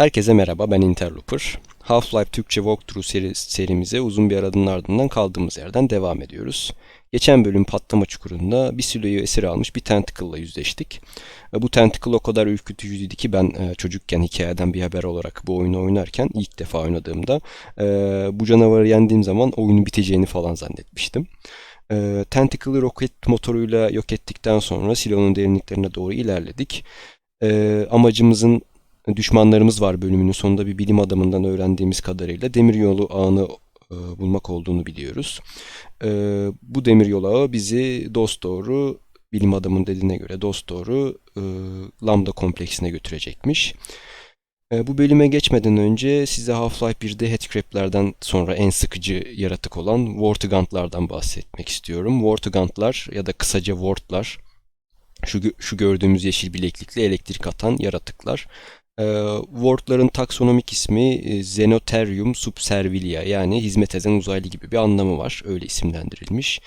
Herkese merhaba, ben Interloper. Half-Life Türkçe Walkthrough seri, serimize uzun bir aranın ardından kaldığımız yerden devam ediyoruz. Geçen bölüm patlama çukurunda bir siloyu esir almış bir Tentacle'la yüzleştik. Ve Bu Tentacle o kadar ürkütücüydü ki ben e, çocukken hikayeden bir haber olarak bu oyunu oynarken ilk defa oynadığımda e, bu canavarı yendiğim zaman oyunun biteceğini falan zannetmiştim. E, Tentacle'ı roket motoruyla yok ettikten sonra silonun derinliklerine doğru ilerledik. E, amacımızın düşmanlarımız var bölümünün sonunda bir bilim adamından öğrendiğimiz kadarıyla demiryolu ağını e, bulmak olduğunu biliyoruz. E, bu demiryolu ağı bizi dosdoğru bilim adamının dediğine göre dosdoğru e, Lambda kompleksine götürecekmiş. Bu bölüme geçmeden önce size Half-Life 1'de headcrab'lerden sonra en sıkıcı yaratık olan Vortigaunt'lardan bahsetmek istiyorum. Vortigaunt'lar ya da kısaca Vort'lar şu, şu gördüğümüz yeşil bileklikli elektrik atan yaratıklar. Ee, Ward'ların taksonomik ismi e, Xenotherium subservilia yani hizmet eden uzaylı gibi bir anlamı var. Öyle isimlendirilmiş.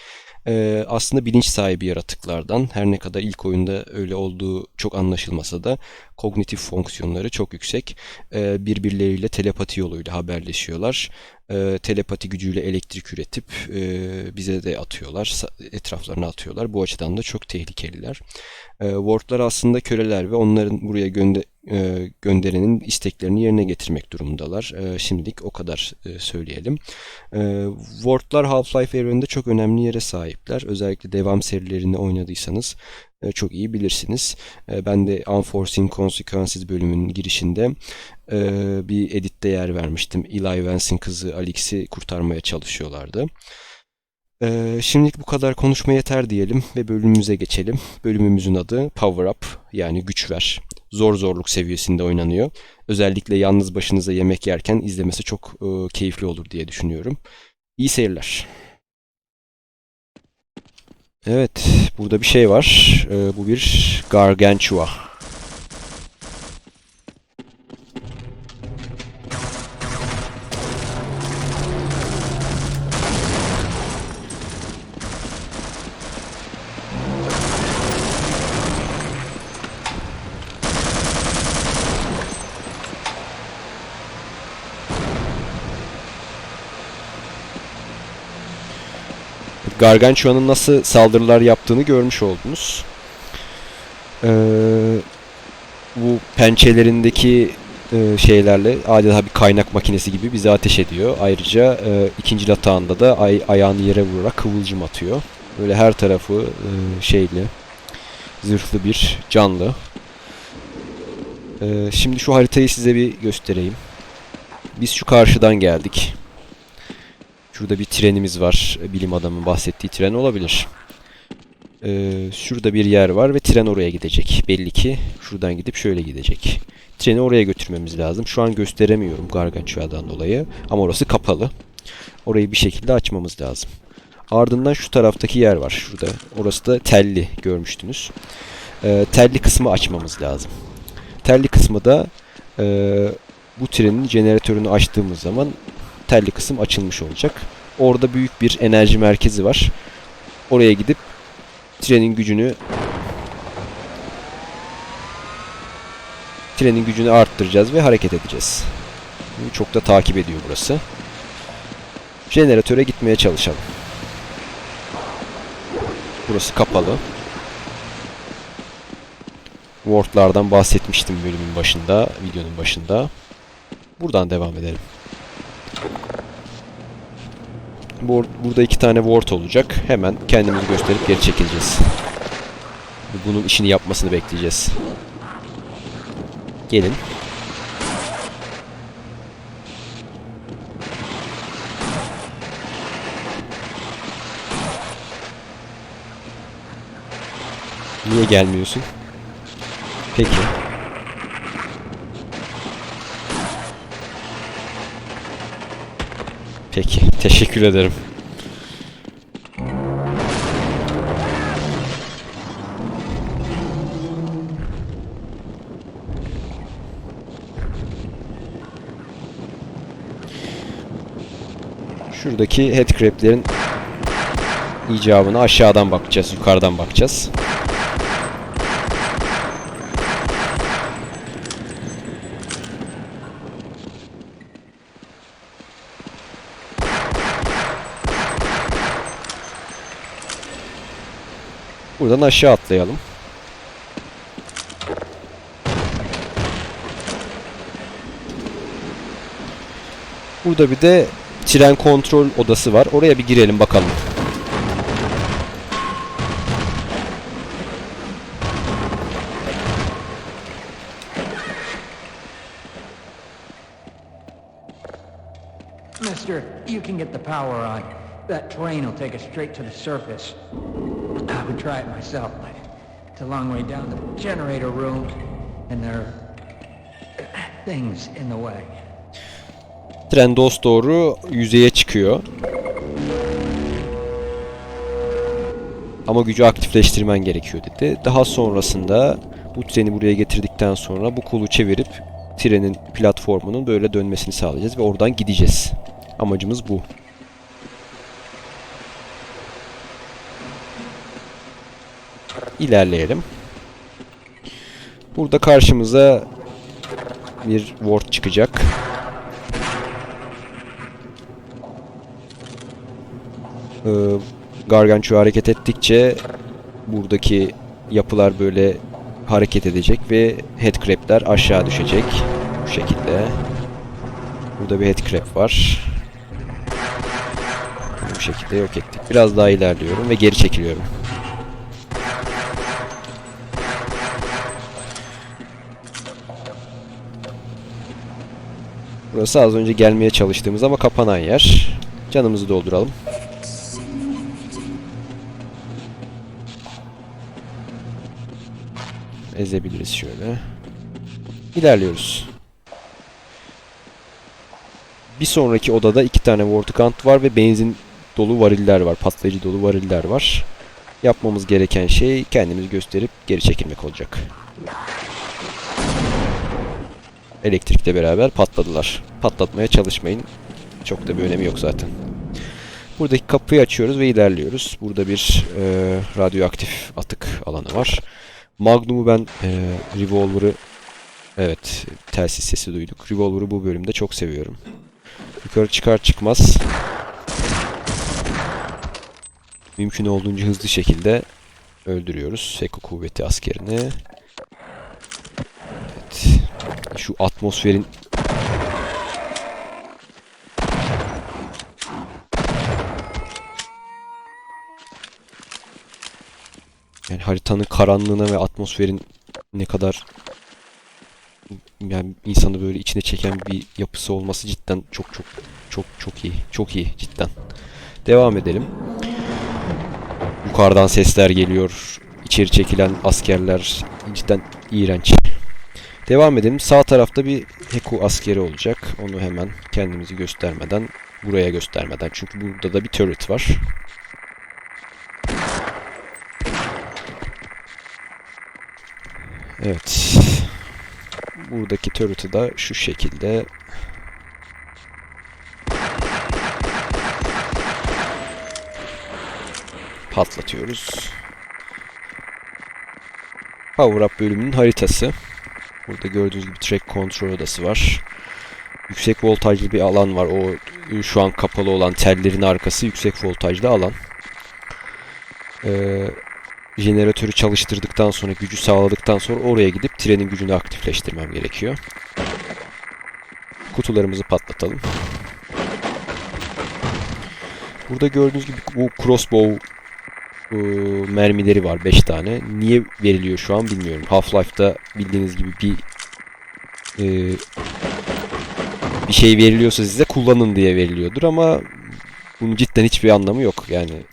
Ee, aslında bilinç sahibi yaratıklardan her ne kadar ilk oyunda öyle olduğu çok anlaşılmasa da kognitif fonksiyonları çok yüksek. Ee, birbirleriyle telepati yoluyla haberleşiyorlar. Ee, telepati gücüyle elektrik üretip e, bize de atıyorlar, etraflarına atıyorlar. Bu açıdan da çok tehlikeliler. Ee, Ward'lar aslında köleler ve onların buraya gönde e, gönderenin isteklerini yerine getirmek durumundalar. E, şimdilik o kadar e, söyleyelim. E, Ward'lar Half-Life evreninde çok önemli yere sahipler. Özellikle devam serilerini oynadıysanız e, çok iyi bilirsiniz. E, ben de Unforeseen Consequences bölümünün girişinde e, bir editte yer vermiştim. Eli Vance'in kızı Alex'i kurtarmaya çalışıyorlardı. Şimdilik bu kadar konuşma yeter diyelim ve bölümümüze geçelim. Bölümümüzün adı Power Up yani güç ver. Zor zorluk seviyesinde oynanıyor. Özellikle yalnız başınıza yemek yerken izlemesi çok keyifli olur diye düşünüyorum. İyi seyirler. Evet, burada bir şey var. Ee, bu bir Gargantua. Gargantua'nın nasıl saldırılar yaptığını görmüş oldunuz. Ee, bu pençelerindeki e, şeylerle adeta bir kaynak makinesi gibi bize ateş ediyor. Ayrıca e, ikinci latağında da ay, ayağını yere vurarak kıvılcım atıyor. Böyle her tarafı e, şeyli, zırhlı bir canlı. E, şimdi şu haritayı size bir göstereyim. Biz şu karşıdan geldik. Şurada bir trenimiz var. Bilim adamının bahsettiği tren olabilir. Ee, şurada bir yer var ve tren oraya gidecek. Belli ki şuradan gidip şöyle gidecek. Treni oraya götürmemiz lazım. Şu an gösteremiyorum Gargantua'dan dolayı. Ama orası kapalı. Orayı bir şekilde açmamız lazım. Ardından şu taraftaki yer var. Şurada. Orası da telli görmüştünüz. Ee, telli kısmı açmamız lazım. Telli kısmı da e, bu trenin jeneratörünü açtığımız zaman telli kısım açılmış olacak. Orada büyük bir enerji merkezi var. Oraya gidip trenin gücünü trenin gücünü arttıracağız ve hareket edeceğiz. Çok da takip ediyor burası. Jeneratöre gitmeye çalışalım. Burası kapalı. Ward'lardan bahsetmiştim bölümün başında, videonun başında. Buradan devam edelim. Burada iki tane ward olacak. Hemen kendimizi gösterip geri çekileceğiz. Bunun işini yapmasını bekleyeceğiz. Gelin. Niye gelmiyorsun? Peki. Peki. Teşekkür ederim. Şuradaki headcrab'lerin icabına aşağıdan bakacağız, yukarıdan bakacağız. Buradan aşağı atlayalım. Burada bir de tren kontrol odası var. Oraya bir girelim bakalım. Mister, you can get the power on. That train will take us straight to the surface. I would try it myself, but it's a long way down the generator room, and there are things in the way. Tren dost doğru yüzeye çıkıyor. Ama gücü aktifleştirmen gerekiyor dedi. Daha sonrasında bu treni buraya getirdikten sonra bu kolu çevirip trenin platformunun böyle dönmesini sağlayacağız ve oradan gideceğiz. Amacımız bu. İlerleyelim. Burada karşımıza bir ward çıkacak. Ee, Gargantua hareket ettikçe buradaki yapılar böyle hareket edecek ve headcrab'ler aşağı düşecek. Bu şekilde. Burada bir headcrab var. Bu şekilde yok ettik. Biraz daha ilerliyorum ve geri çekiliyorum. Burası az önce gelmeye çalıştığımız ama kapanan yer. Canımızı dolduralım. Ezebiliriz şöyle. İlerliyoruz. Bir sonraki odada iki tane vortikant var ve benzin dolu variller var. Patlayıcı dolu variller var. Yapmamız gereken şey kendimizi gösterip geri çekilmek olacak. Elektrikle beraber patladılar. Patlatmaya çalışmayın. Çok da bir önemi yok zaten. Buradaki kapıyı açıyoruz ve ilerliyoruz. Burada bir e, radyoaktif atık alanı var. Magnum'u ben e, Revolver'ı evet telsiz sesi duyduk. Revolver'ı bu bölümde çok seviyorum. Yukarı çıkar çıkmaz mümkün olduğunca hızlı şekilde öldürüyoruz Seko kuvveti askerini. Şu atmosferin yani haritanın karanlığına ve atmosferin ne kadar yani insanı böyle içine çeken bir yapısı olması cidden çok çok çok çok iyi. Çok iyi cidden. Devam edelim. Yukarıdan sesler geliyor. İçeri çekilen askerler cidden iğrenç. Devam edelim. Sağ tarafta bir Heku askeri olacak. Onu hemen kendimizi göstermeden, buraya göstermeden. Çünkü burada da bir turret var. Evet. Buradaki turret'ı da şu şekilde patlatıyoruz. Power Up bölümünün haritası. Burada gördüğünüz gibi track kontrol odası var. Yüksek voltajlı bir alan var. O e, şu an kapalı olan tellerin arkası yüksek voltajlı alan. Ee, jeneratörü çalıştırdıktan sonra, gücü sağladıktan sonra oraya gidip trenin gücünü aktifleştirmem gerekiyor. Kutularımızı patlatalım. Burada gördüğünüz gibi bu crossbow e, mermileri var 5 tane. Niye veriliyor şu an bilmiyorum. Half-Life'da bildiğiniz gibi bir e, bir şey veriliyorsa size kullanın diye veriliyordur ama bunun cidden hiçbir anlamı yok. Yani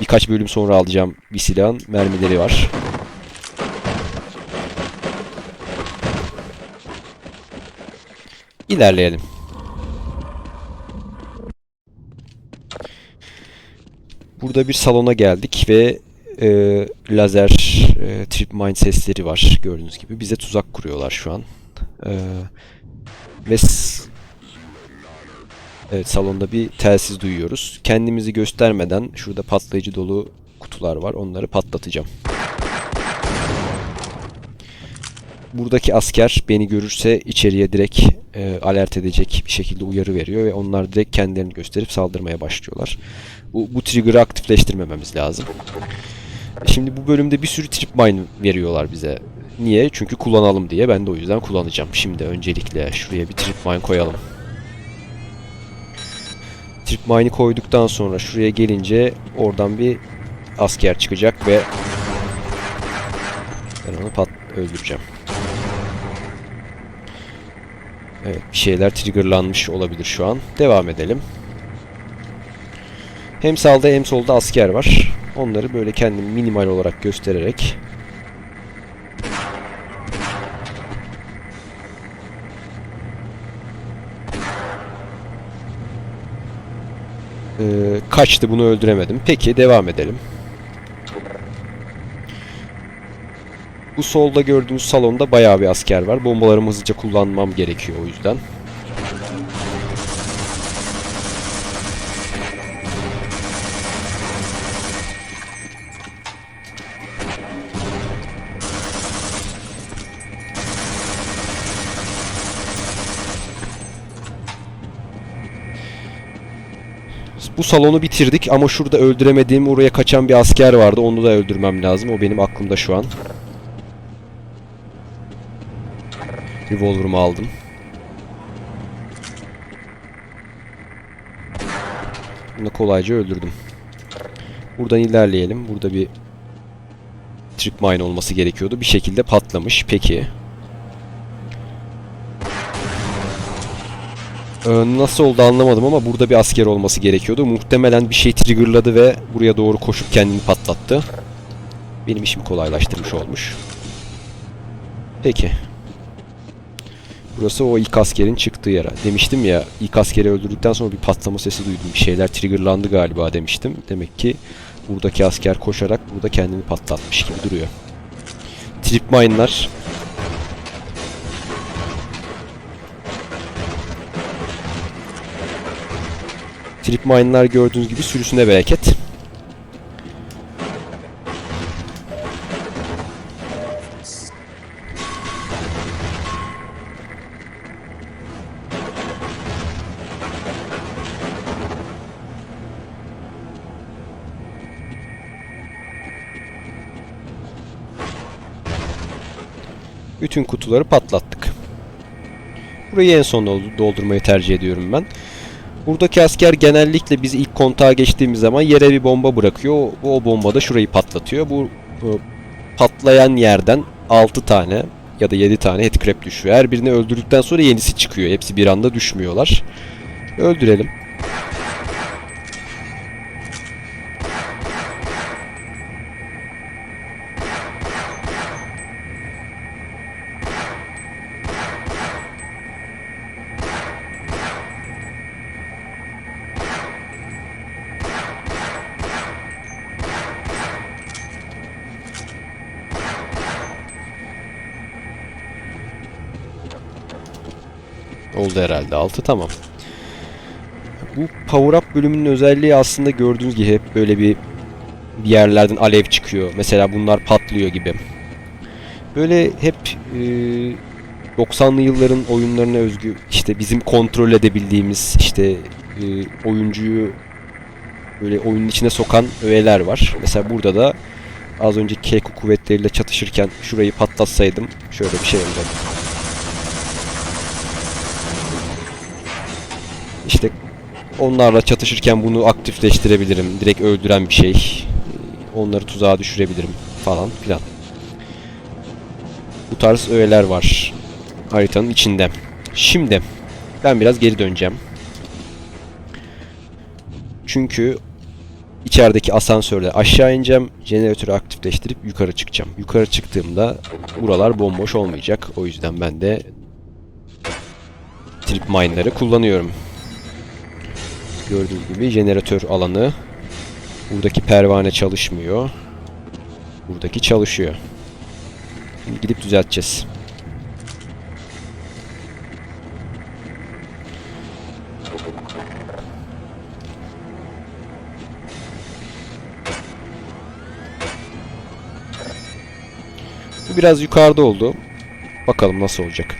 birkaç bölüm sonra alacağım bir silahın mermileri var. İlerleyelim. Burada bir salona geldik ve e, lazer e, trip mine sesleri var gördüğünüz gibi. Bize tuzak kuruyorlar şu an. E, ve evet salonda bir telsiz duyuyoruz. Kendimizi göstermeden şurada patlayıcı dolu kutular var. Onları patlatacağım. Buradaki asker beni görürse içeriye direkt e, alert edecek bir şekilde uyarı veriyor ve onlar direkt kendilerini gösterip saldırmaya başlıyorlar. Bu, bu trigger'ı aktifleştirmememiz lazım. Şimdi bu bölümde bir sürü trip mine veriyorlar bize. Niye? Çünkü kullanalım diye. Ben de o yüzden kullanacağım. Şimdi öncelikle şuraya bir trip mine koyalım. Trip mine'i koyduktan sonra şuraya gelince oradan bir asker çıkacak ve ben onu pat öldüreceğim. Evet bir şeyler triggerlanmış olabilir şu an. Devam edelim. Hem sağda hem solda asker var. Onları böyle kendimi minimal olarak göstererek Ee, kaçtı bunu öldüremedim. Peki devam edelim. Bu solda gördüğünüz salonda bayağı bir asker var. Bombalarımı hızlıca kullanmam gerekiyor o yüzden. Bu salonu bitirdik ama şurada öldüremediğim oraya kaçan bir asker vardı. Onu da öldürmem lazım. O benim aklımda şu an. Revolver'ımı aldım. Bunu kolayca öldürdüm. Buradan ilerleyelim. Burada bir trip mine olması gerekiyordu. Bir şekilde patlamış. Peki. Ee, nasıl oldu anlamadım ama burada bir asker olması gerekiyordu. Muhtemelen bir şey triggerladı ve buraya doğru koşup kendini patlattı. Benim işimi kolaylaştırmış olmuş. Peki. Burası o ilk askerin çıktığı yer. Demiştim ya ilk askeri öldürdükten sonra bir patlama sesi duydum. Bir şeyler triggerlandı galiba demiştim. Demek ki buradaki asker koşarak burada kendini patlatmış gibi duruyor. Trip mine'lar Trip mine'lar gördüğünüz gibi sürüsüne bereket. Bütün kutuları patlattık. Burayı en son doldu- doldurmayı tercih ediyorum ben. Buradaki asker genellikle biz ilk kontağa geçtiğimiz zaman yere bir bomba bırakıyor. O, o bomba da şurayı patlatıyor. Bu e, patlayan yerden 6 tane ya da 7 tane headcrab düşüyor. Her birini öldürdükten sonra yenisi çıkıyor. Hepsi bir anda düşmüyorlar. Öldürelim. Oldu herhalde 6 tamam. Bu power up bölümünün özelliği aslında gördüğünüz gibi hep böyle bir bir yerlerden alev çıkıyor. Mesela bunlar patlıyor gibi. Böyle hep e, 90'lı yılların oyunlarına özgü işte bizim kontrol edebildiğimiz işte e, oyuncuyu böyle oyunun içine sokan öğeler var. Mesela burada da az önce Keiko kuvvetleriyle çatışırken şurayı patlatsaydım şöyle bir şey olacak. İşte onlarla çatışırken bunu aktifleştirebilirim. Direkt öldüren bir şey. Onları tuzağa düşürebilirim falan filan. Bu tarz öğeler var haritanın içinde. Şimdi ben biraz geri döneceğim. Çünkü içerideki asansörde aşağı ineceğim. Jeneratörü aktifleştirip yukarı çıkacağım. Yukarı çıktığımda buralar bomboş olmayacak. O yüzden ben de trip mine'ları kullanıyorum. Gördüğünüz gibi jeneratör alanı. Buradaki pervane çalışmıyor. Buradaki çalışıyor. Şimdi gidip düzelteceğiz. Bu biraz yukarıda oldu. Bakalım nasıl olacak.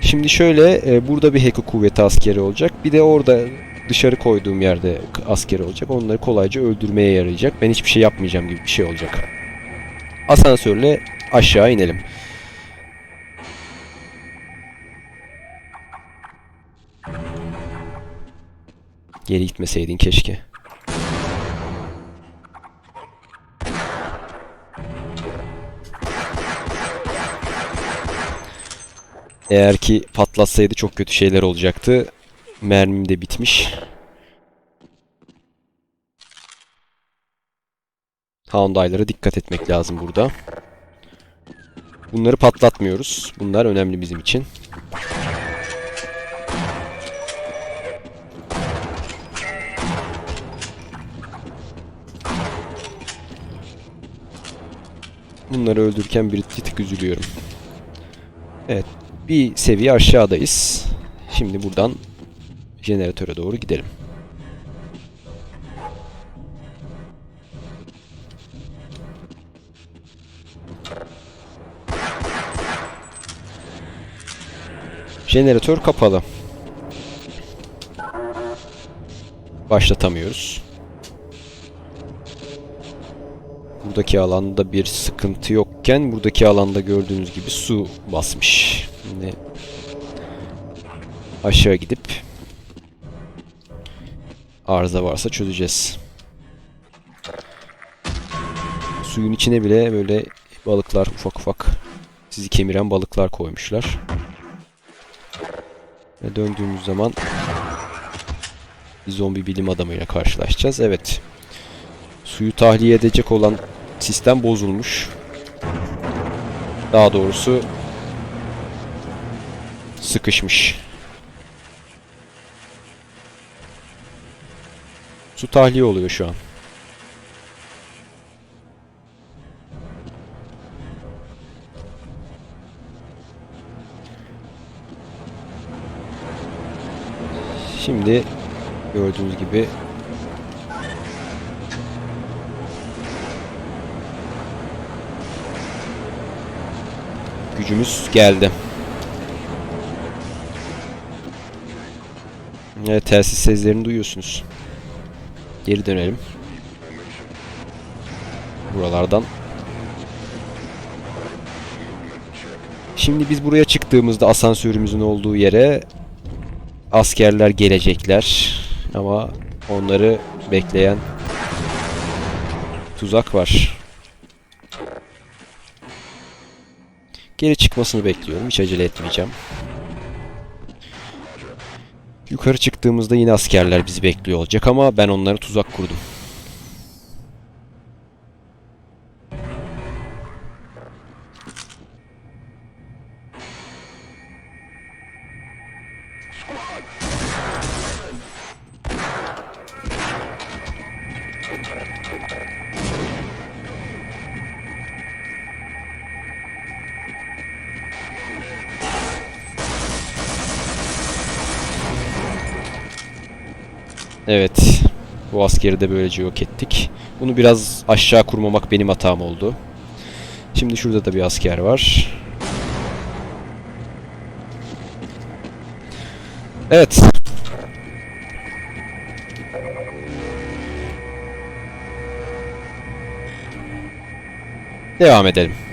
Şimdi şöyle e, burada bir Heko kuvveti askeri olacak. Bir de orada dışarı koyduğum yerde askeri olacak. Onları kolayca öldürmeye yarayacak. Ben hiçbir şey yapmayacağım gibi bir şey olacak. asansörle aşağı inelim. Geri gitmeseydin keşke. Eğer ki patlatsaydı çok kötü şeyler olacaktı. Mermim de bitmiş. Hyundai'lara dikkat etmek lazım burada. Bunları patlatmıyoruz. Bunlar önemli bizim için. Bunları öldürürken bir tık üzülüyorum. Evet. Bir seviye aşağıdayız. Şimdi buradan jeneratöre doğru gidelim. Jeneratör kapalı. Başlatamıyoruz. Buradaki alanda bir sıkıntı yokken buradaki alanda gördüğünüz gibi su basmış. Şimdi aşağı gidip arıza varsa çözeceğiz. Suyun içine bile böyle balıklar ufak ufak sizi kemiren balıklar koymuşlar. Ve döndüğümüz zaman zombi bilim adamıyla karşılaşacağız. Evet. Suyu tahliye edecek olan sistem bozulmuş. Daha doğrusu sıkışmış. Su tahliye oluyor şu an. Şimdi gördüğünüz gibi gücümüz geldi. Evet telsiz seslerini duyuyorsunuz. Geri dönelim. Buralardan. Şimdi biz buraya çıktığımızda asansörümüzün olduğu yere askerler gelecekler. Ama onları bekleyen tuzak var. Geri çıkmasını bekliyorum. Hiç acele etmeyeceğim. Yukarı çıktığımızda yine askerler bizi bekliyor olacak ama ben onlara tuzak kurdum. Evet. Bu askeri de böylece yok ettik. Bunu biraz aşağı kurmamak benim hatam oldu. Şimdi şurada da bir asker var. Evet. Devam edelim.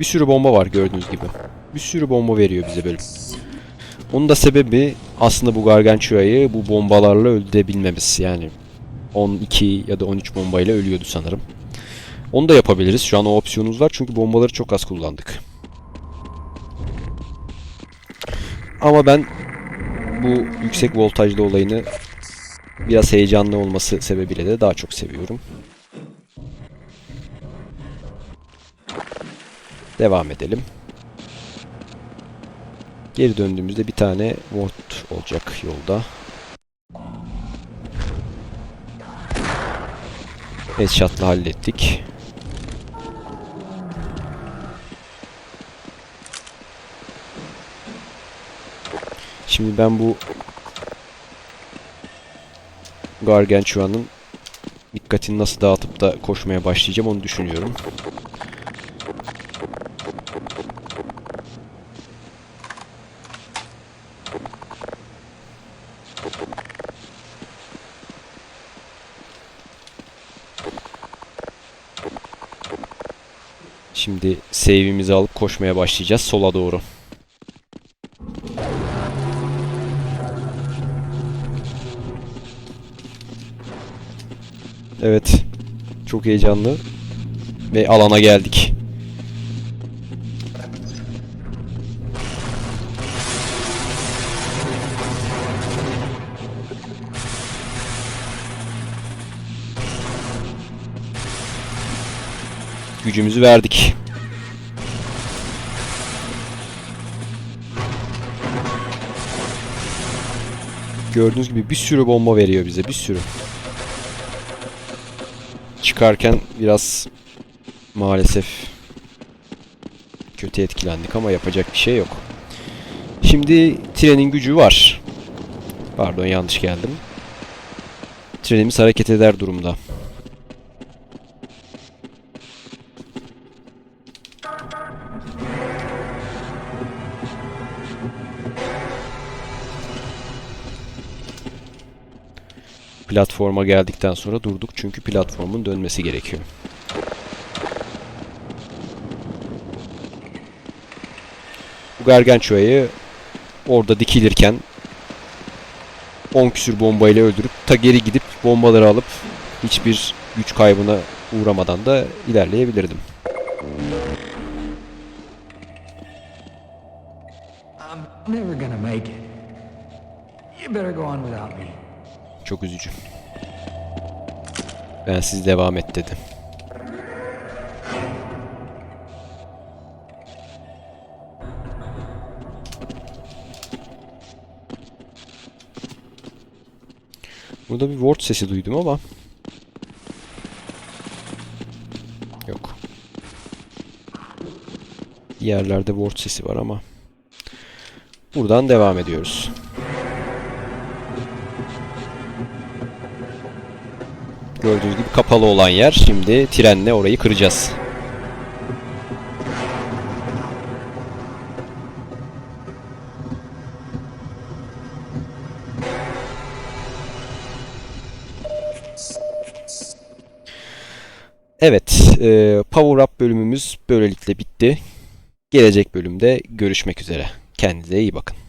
Bir sürü bomba var gördüğünüz gibi. Bir sürü bomba veriyor bize böyle. Onun da sebebi aslında bu Gargantua'yı bu bombalarla öldürebilmemiz. Yani 12 ya da 13 bombayla ölüyordu sanırım. Onu da yapabiliriz. Şu an o opsiyonumuz var çünkü bombaları çok az kullandık. Ama ben bu yüksek voltajlı olayını biraz heyecanlı olması sebebiyle de daha çok seviyorum. Devam edelim. Geri döndüğümüzde bir tane ward olacak yolda. Headshot'la hallettik. Şimdi ben bu Gargantua'nın dikkatini nasıl dağıtıp da koşmaya başlayacağım onu düşünüyorum. Şimdi save'imizi alıp koşmaya başlayacağız sola doğru. Evet. Çok heyecanlı. Ve alana geldik. Gücümüzü verdik. Gördüğünüz gibi bir sürü bomba veriyor bize, bir sürü. Çıkarken biraz maalesef kötü etkilendik ama yapacak bir şey yok. Şimdi trenin gücü var. Pardon yanlış geldim. Trenimiz hareket eder durumda. Platforma geldikten sonra durduk çünkü platformun dönmesi gerekiyor. Bu Gargantua'yı orada dikilirken 10 küsür bombayla öldürüp ta geri gidip bombaları alıp hiçbir güç kaybına uğramadan da ilerleyebilirdim. I'm never gonna make it. You better go on without me. Çok üzücü. Ben siz devam et dedim. Burada bir ward sesi duydum ama yok. Yerlerde ward sesi var ama buradan devam ediyoruz. Gördüğünüz gibi kapalı olan yer. Şimdi trenle orayı kıracağız. Evet, e, Power Up bölümümüz böylelikle bitti. Gelecek bölümde görüşmek üzere. Kendinize iyi bakın.